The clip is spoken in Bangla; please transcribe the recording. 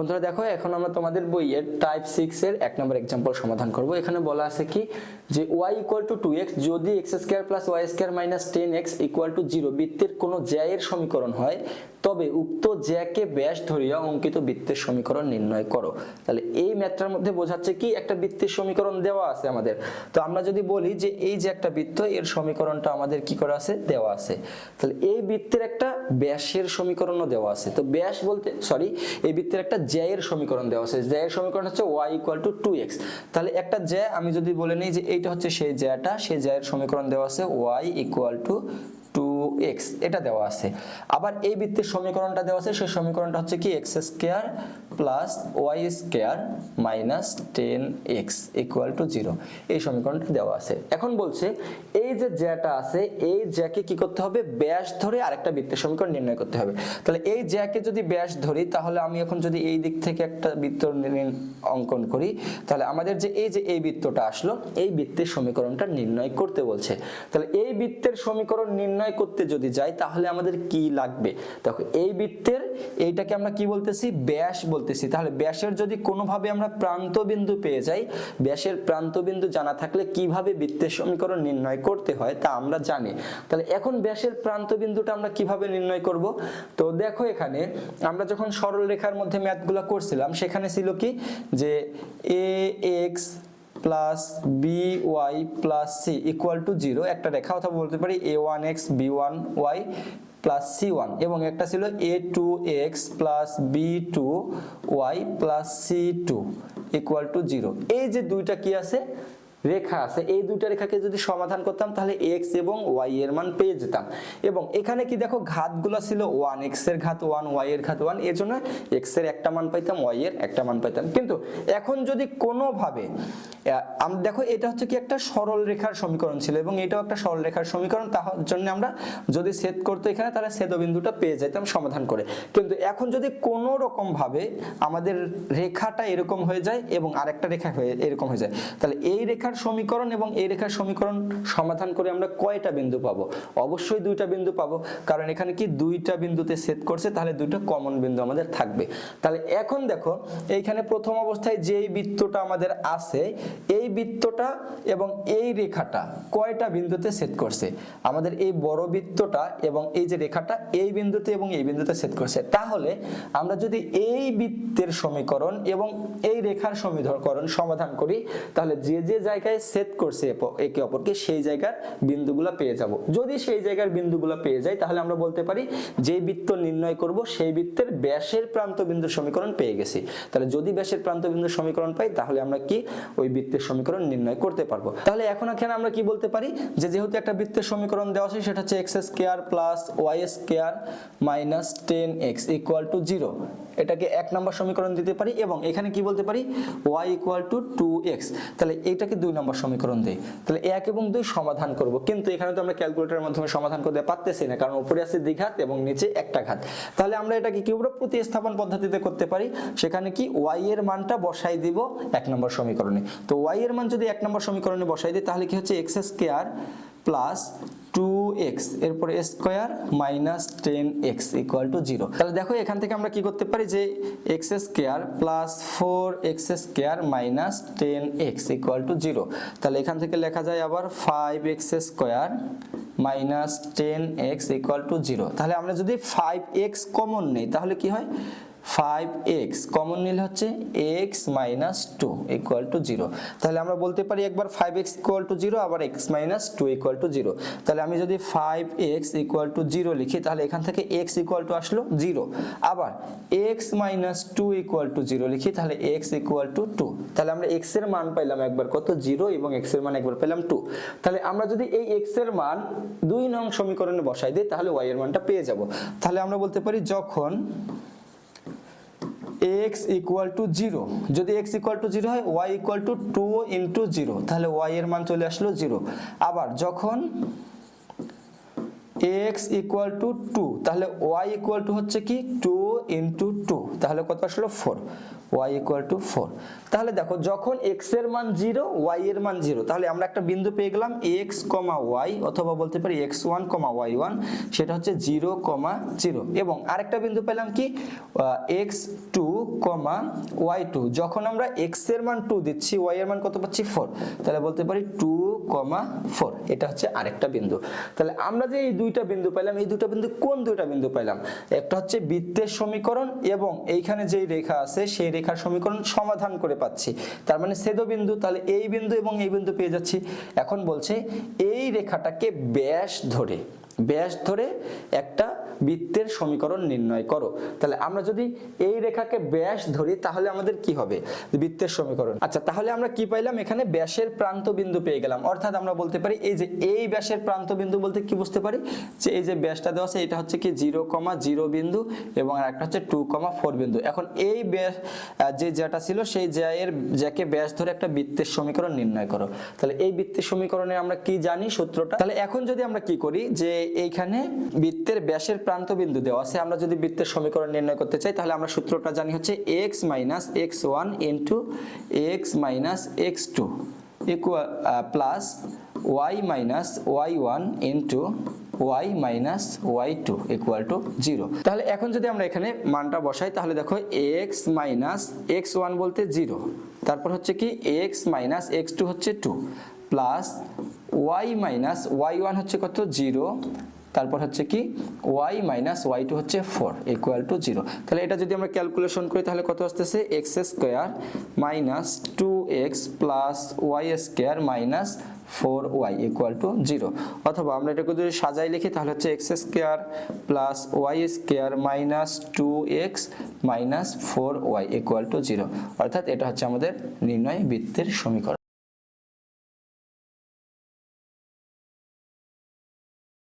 বন্ধুরা দেখো, এখন আমরা তোমাদের বইয়ের টাইপ সিক্স এর এক নম্বর এক্সাম্পল সমাধান করব। এখানে বলা আছে কি যে Y equal to two X যদি X square plus Y square minus ten X equal to zero বৃত্তের কোনো জ্যায়ের সমীকরণ হয়, তবে উক্ত জ্যাকে ব্যাস ধরিয়া অঙ্কিত বৃত্তের সমীকরণ নির্ণয় করো। তাহলে এই ম্যাথটার মধ্যে বোঝাচ্ছে কি? একটা বৃত্তের সমীকরণ দেওয়া আছে আমাদের। তো আমরা যদি বলি যে এই যে একটা বৃত্ত, এর সমীকরণটা আমাদের কি করা আছে? দেওয়া আছে। তাহলে এই বৃত্তের একটা ব্যাসের সমীকরণও দেওয়া আছে। তো ব্যাস বলতে সরি এই বৃত্তের একটা জ্যায়ের সমীকরণ দেওয়া আছে। জ্যায়ের সমীকরণ হচ্ছে Y equal to two X তাহলে একটা জ্যা, আমি যদি বলে নিই যে এইটা হচ্ছে সেই জ্যাটা, সেই জ্যায়ের সমীকরণ দেওয়া আছে Y equal to two X এটা দেওয়া আছে। আবার এই বৃত্তের সমীকরণটা দেওয়া আছে, সেই সমীকরণটা হচ্ছে কি? X square plus Y square minus ten X equal to zero এই সমীকরণটা দেওয়া আছে। এখন বলছে, এই যে জ্যাটা আছে, এই জ্যাকে কি করতে হবে? ব্যাস ধরে আরেকটা বৃত্তের সমীকরণ নির্ণয় করতে হবে। তাহলে এই জ্যাকে যদি ব্যাস ধরি, তাহলে আমি এখন যদি এই দিক থেকে একটা বৃত্ত অঙ্কন করি, তাহলে আমাদের যে এই যে এই বৃত্তটা আসলো, এই বৃত্তের সমীকরণটা নির্ণয় করতে বলছে। তাহলে এই বৃত্তের সমীকরণ নির্ণয় করতে যদি যাই, তাহলে আমাদের কি লাগবে? দেখো, এই বৃত্তের, এইটাকে আমরা কি বলতেছি? ব্যাস বলতেছি, তাহলে ব্যাসের যদি কোনোভাবে আমরা প্রান্ত বিন্দু পেয়ে যাই, ব্যাসের প্রান্ত বিন্দু জানা থাকলে কীভাবে বৃত্তের সমীকরণ নির্ণয় করতে হয় তা আমরা জানি। তাহলে এখন ব্যাসের প্রান্ত বিন্দুটা আমরা কীভাবে নির্ণয় করব? তো দেখো এখানে, আমরা যখন সরল রেখার মধ্যে ম্যাথগুলো করছিলাম, সেখানে ছিল কি? যে A X plus B Y plus C equal to zero একটা রেখা, অথবা বলতে পারি A one X B one Y plus C one এবং একটা ছিল A two X plus B two Y plus C two equal to zero এই যে দুইটা কি আছে? রেখা আছে, এই দুইটা রেখাকে যদি সমাধান করতাম, তাহলে এক্স এবং ওয়াই এর মান পেয়ে যেতাম। এবং এখানে কি দেখো, ঘাতগুলো ছিল ওয়ান এক্সের ঘাত ওয়ান ওয়াই এর ঘাত ওয়ান এই জন্য এক্সের একটা মান পাইতাম ওয়াই এর একটা মান পাইতাম। কিন্তু এখন যদি কোনোভাবে দেখো এটা হচ্ছে কি একটা সরল রেখার সমীকরণ ছিল, এবং এটাও একটা সরল রেখার সমীকরণ তার জন্য আমরা যদি সেট করতো এখানে, তাহলে ছেদবিন্দুটা পেয়ে যেতাম সমাধান করে। কিন্তু এখন যদি কোনো রকম ভাবে আমাদের রেখাটা এরকম হয়ে যায়, এবং আরেকটা রেখা হয়ে, এরকম হয়ে যায়, তাহলে এই রেখার সমীকরণ এবং এই রেখার সমীকরণ সমাধান করে আমরা কয়টা বিন্দু পাবো? অবশ্যই দুইটা বিন্দু পাবো, কারণ এখানে কি দুইটা বিন্দুতে সেট করছে, তাহলে দুইটা কমন বিন্দু আমাদের থাকবে। তাহলে এখন দেখো, এইখানে প্রথম অবস্থায় যেই বৃত্তটা আমাদের আছে, এই বৃত্তটা এবং এই রেখাটা কয়টা বিন্দুতে সেট করছে? আমাদের এই বড় বৃত্তটা এবং এই যে রেখাটা, এই বিন্দুতে এবং এই বিন্দুতে সেট করছে। তাহলে আমরা যদি এই বৃত্তের সমীকরণ এবং এই রেখার সমীকরণ সমাধান করি, তাহলে যে যে জায়গায় সেট করছে একে অপরকে, সেই জায়গার বিন্দুগুলো পেয়ে যাব। যদি সেই জায়গার বিন্দুগুলো পেয়ে যাই, তাহলে আমরা বলতে পারি যে বৃত্ত নির্ণয় করব, সেই বৃত্তের ব্যাসের প্রান্ত বিন্দুর সমীকরণ পেয়ে গেছি। তাহলে যদি ব্যাসের প্রান্ত বিন্দুর সমীকরণ পাই, তাহলে আমরা কি ওই বৃত্তের সমীকরণ নির্ণয় করতে পারব। তাহলে এখন এখানে আমরা কি বলতে পারি? যে যেহেতু একটা বৃত্তের সমীকরণ দেওয়া আছে, সেটা হচ্ছে X square plus Y square minus ten X equal to zero এটাকে এক নম্বর সমীকরণ দিতে পারি এবং এখানে কি বলতে পারি? Y equal to two X তাহলে এটাকে দুই নম্বর সমীকরণ দেয় তাহলে এক এবং দুই সমাধান করব। কিন্তু এখানে তো আমরা ক্যালকুলেটরের মাধ্যমে সমাধান করতে পারতেছি না, কারণ উপরে আছে দ্বিঘাত এবং নিচে একটা ঘাত। তাহলে আমরা এটাকে কি করব প্রতিস্থাপন পদ্ধতিতে করতে পারি। সেখানে কি ওয়াই এর মানটা বসাই দিব এক নম্বর সমীকরণে। তো ওয়াই এর মান যদি এক নম্বর সমীকরণে বসাই দিই, তাহলে কি হচ্ছে? X square plus two X এরপরে square minus ten X equal to zero তাহলে দেখো এখান থেকে আমরা কি করতে পারি যে X square plus four X square minus ten X equal to zero তাহলে এখান থেকে লেখা যায় আবার five X square minus ten X equal to zero তাহলে আমরা যদি ফাইভ এক্স কমন নেই, তাহলে কি হয়? ফাইভ এক্স কমন নিলে হচ্ছে X minus two equal to zero তাহলে আমরা বলতে পারি একবার five X equal to zero আবার X minus two equal to zero তাহলে আমি যদি five X equal to zero লিখি, তাহলে এখান থেকে এক্স ইকুয়াল টু আসলো জিরো আবার X minus two equal to zero লিখি, তাহলে এক্স ইকুয়াল টু টু তাহলে আমরা এক্সের মান পাইলাম একবার কত? জিরো এবং এক্সের মান একবার পেলাম টু তাহলে আমরা যদি এই এক্সের মান দুই নং সমীকরণে বসাই দিই, তাহলে ওয়াই এর মানটা পেয়ে যাব। তাহলে আমরা বলতে পারি যখন x ইকুয়াল টু জিরো যদি এক্স ইকুয়াল টু জিরো হয় Y equal to two into zero তাহলে ওয়াই এর মান চলে আসলো জিরো আবার যখন এক্স ইকুয়াল টু টু তাহলে ওয়াই ইকুয়াল টু হচ্ছে কি? টু ইন্টু টু তাহলে কত আসলো? Four Y equal to four তাহলে দেখো, যখন এক্সের মান জিরো ওয়াই এর মান জিরো তাহলে আমরা একটা বিন্দু পেয়ে গেলাম এক্স কমা ওয়াই অথবা বলতে পারি X one comma Y one সেটা হচ্ছে জিরো কমা জিরো এবং আরেকটা বিন্দু পেলাম কি? X two comma Y two যখন আমরা এক্সের মান টু দিচ্ছি ওয়াই এর মান কত পাচ্ছি? ফোর তাহলে বলতে পারি টু কমা ফোর, এটা হচ্ছে আরেকটা বিন্দু। তাহলে আমরা যে এই দুইটা বিন্দু পাইলাম, এই দুটো বিন্দু কোন দুইটা বিন্দু পাইলাম? একটা হচ্ছে বৃত্তের সমীকরণ এবং এইখানে যেই রেখা আছে, সেই রেখার সমীকরণ সমাধান করে পাচ্ছি। তার মানে ছেদবিন্দু, তাহলে এই বিন্দু এবং এই বিন্দু পেয়ে যাচ্ছি। এখন বলছে, এই রেখাটাকে ব্যাস ধরে ব্যাস ধরে একটা বৃত্তের সমীকরণ নির্ণয় করো। তাহলে আমরা যদি এই রেখাকে ব্যাস ধরি, তাহলে আমাদের কি হবে? বৃত্তের সমীকরণ। আচ্ছা তাহলে আমরা কি পাইলাম? এখানে ব্যাসের প্রান্ত বিন্দু পেয়ে গেলাম। অর্থাৎ আমরা বলতে পারি, এই যে এই ব্যাসের প্রান্ত বিন্দু বলতে কি বুঝতে পারি? যে এই যে ব্যাসটা দেওয়া আছে, এটা হচ্ছে কি জিরো কমা জিরো বিন্দু এবং আর একটা হচ্ছে টু কমা ফোর বিন্দু। এখন এই ব্যাস যে জ্যাটা ছিল, সেই জ্যায়ের জ্যাকে ব্যাস ধরে একটা বৃত্তের সমীকরণ নির্ণয় করো। তাহলে এই বৃত্তের সমীকরণে আমরা কি জানি সূত্রটা? তাহলে এখন যদি আমরা কি করি, যে এইখানে বৃত্তের ব্যাসের প্রান্ত বিন্দু দেওয়া আছে। আমরা যদি বৃত্তের সমীকরণ নির্ণয় করতে চাই, তাহলে আমরা সূত্রটা জানি হচ্ছে X minus X one into X minus X two equal plus Y minus Y one into Y minus Y two equal to zero তাহলে এখন যদি আমরা এখানে মানটা বসাই, তাহলে দেখো এক্স মাইনাস এক্স ওয়ান বলতে জিরো তারপর হচ্ছে কি এক্স মাইনাস এক্স টু হচ্ছে two plus Y minus Y one হচ্ছে কত? জিরো তারপর হচ্ছে কি? ওয়াই মাইনাস ওয়াই টু হচ্ছে ফোর ইকুয়াল টু জিরো তাহলে এটা যদি আমরা ক্যালকুলেশন করি, তাহলে কত আসতেছে? X square minus two X plus Y square minus four Y equal to zero অথবা আমরা এটাকে যদি সাজাই লিখি, তাহলে হচ্ছে X square plus Y square minus two X minus four Y equal to zero অর্থাৎ এটা হচ্ছে আমাদের নির্ণয় বৃত্তের সমীকরণ।